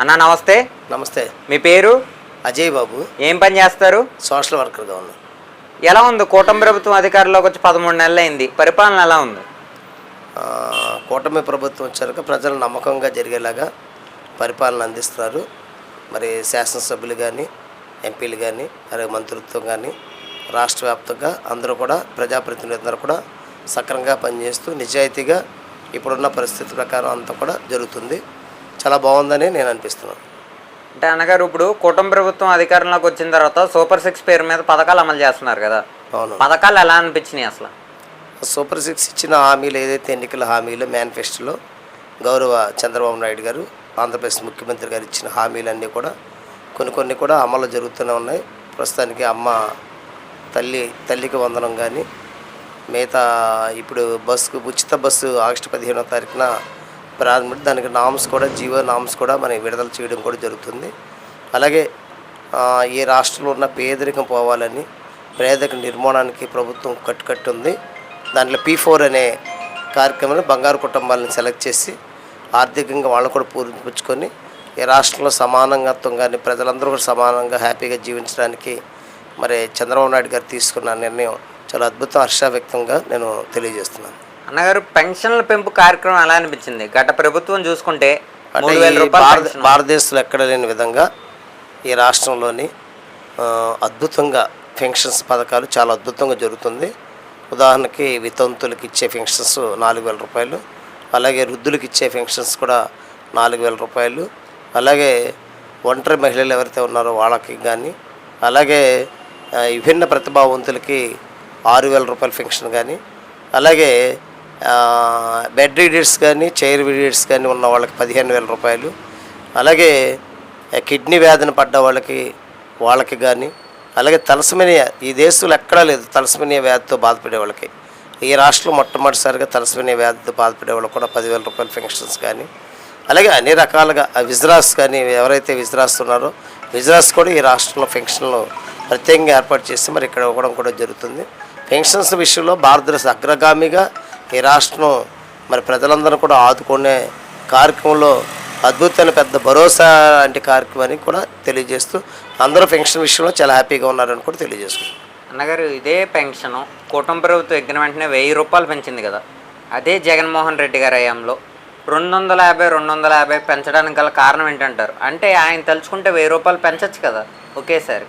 అన్న నమస్తే. నమస్తే. మీ పేరు? అజయ్ బాబు. ఏం పని చేస్తారు? సోషల్ వర్కర్గా ఉన్నాను. ఎలా ఉంది? కూటమి ప్రభుత్వం అధికారంలోకి వచ్చి పదమూడు నెలలు అయింది పరిపాలన ఎలా ఉంది? కూటమి ప్రభుత్వం వచ్చాక ప్రజలు నమ్మకంగా జరిగేలాగా పరిపాలన అందిస్తున్నారు. మరి శాసనసభ్యులు కానీ ఎంపీలు కానీ అలాగే మంత్రిత్వం కానీ రాష్ట్ర వ్యాప్తంగా అందరూ కూడా ప్రజాప్రతినిధులందరూ కూడా సక్రమంగా పనిచేస్తూ నిజాయితీగా ఇప్పుడున్న పరిస్థితి ప్రకారం అంతా కూడా జరుగుతుంది. చాలా బాగుందని నేను అనిపిస్తున్నాను. అంటే అన్నగారు ఇప్పుడు కూటమి ప్రభుత్వం అధికారంలోకి వచ్చిన తర్వాత సూపర్ సిక్స్ పేరు మీద పథకాలు అమలు చేస్తున్నారు కదా. అవును. పథకాలు ఎలా అనిపించినాయి అసలు? సూపర్ సిక్స్ ఇచ్చిన హామీలు ఏదైతే ఎన్నికల హామీలు మేనిఫెస్టోలో గౌరవ చంద్రబాబు నాయుడు గారు ఆంధ్రప్రదేశ్ ముఖ్యమంత్రి గారు ఇచ్చిన హామీలన్నీ కూడా కొన్ని కొన్ని కూడా అమలు జరుగుతూనే ఉన్నాయి. ప్రస్తుతానికి అమ్మ తల్లి తల్లికి వందనం కానీ మిగతా ఇప్పుడు బస్సుకు ఉచిత బస్సు ఆగస్టు పదిహేనో తారీఖున ప్రారంభించి దానికి నామ్స్ కూడా జీవో నామ్స్ కూడా మనకి విడుదల చేయడం కూడా జరుగుతుంది. అలాగే ఈ రాష్ట్రంలో ఉన్న పేదరికం పోవాలని పేదరిక నిర్మాణానికి ప్రభుత్వం కట్టుకట్టుంది. దాంట్లో పీ ఫోర్ అనే కార్యక్రమంలో బంగారు కుటుంబాలను సెలెక్ట్ చేసి ఆర్థికంగా వాళ్ళని కూడా పూరించుకొని ఈ రాష్ట్రంలో సమానంగత్వం కానీ ప్రజలందరూ కూడా సమానంగా హ్యాపీగా జీవించడానికి మరి చంద్రబాబు నాయుడు గారు తీసుకున్న నిర్ణయం చాలా అద్భుతం హర్ష వ్యక్తంగా నేను తెలియజేస్తున్నాను. అన్నగారు పెన్షన్ల పెంపు కార్యక్రమం ఎలా అనిపించింది గత ప్రభుత్వం చూసుకుంటే మూడు వేల రూపాయలు. భారతదేశంలో ఎక్కడ లేని విధంగా ఈ రాష్ట్రంలోని అద్భుతంగా పెన్షన్స్ పథకాలు చాలా అద్భుతంగా జరుగుతుంది ఉదాహరణకి వితంతులకు ఇచ్చే పెన్షన్స్ నాలుగు వేల రూపాయలు అలాగే వృద్ధులకు ఇచ్చే పెన్షన్స్ కూడా నాలుగు వేల రూపాయలు అలాగే ఒంటరి మహిళలు ఎవరైతే ఉన్నారో వాళ్ళకి కానీ అలాగే విభిన్న ప్రతిభావంతులకి ఆరు వేల రూపాయల పెన్షన్ కానీ అలాగే బెడ్ రీడర్స్ కానీ చైర్ రీడర్స్ కానీ ఉన్న వాళ్ళకి పదిహేను వేల రూపాయలు. అలాగే కిడ్నీ వ్యాధిని పడ్డ వాళ్ళకి వాళ్ళకి కానీ అలాగే తలసమినియా ఈ దేశంలో ఎక్కడా లేదు తలసమినియా వ్యాధితో బాధపడే వాళ్ళకి. ఈ రాష్ట్రంలో మొట్టమొదటిసారిగా తలసమినియా వ్యాధితో బాధపడే వాళ్ళకి కూడా పదివేల రూపాయల ఫెన్షన్స్ కానీ అలాగే అన్ని రకాలుగా విజ్రాస్ కానీ ఎవరైతే విజ్రాస్ ఉన్నారో విజ్రాస్ కూడా ఈ రాష్ట్రంలో ఫెన్షన్లు ప్రత్యేకంగా ఏర్పాటు చేసి మరి ఇక్కడ ఇవ్వడం కూడా జరుగుతుంది. పెన్షన్స్ విషయంలో భారతదేశ అగ్రగామిగా ఈ రాష్ట్రం మరి ప్రజలందరూ కూడా ఆదుకునే కార్యక్రమంలో అద్భుతమైన పెద్ద భరోసా లాంటి కార్యక్రమాన్ని కూడా తెలియజేస్తూ అందరూ పెన్షన్ విషయంలో చాలా హ్యాపీగా ఉన్నారని కూడా తెలియజేస్తున్నాం అన్నగారు ఇదే పెన్షన్ కూటమి ప్రభుత్వం ఎక్కిన వెంటనే వెయ్యి రూపాయలు పెంచింది కదా. అదే జగన్మోహన్ రెడ్డి గారి హయాంలో రెండు వందల యాభై రెండు వందల యాభై పెంచడానికి గల కారణం ఏంటంటారు? అంటే ఆయన తలుచుకుంటే వెయ్యి రూపాయలు పెంచచ్చు కదా ఒకేసారి.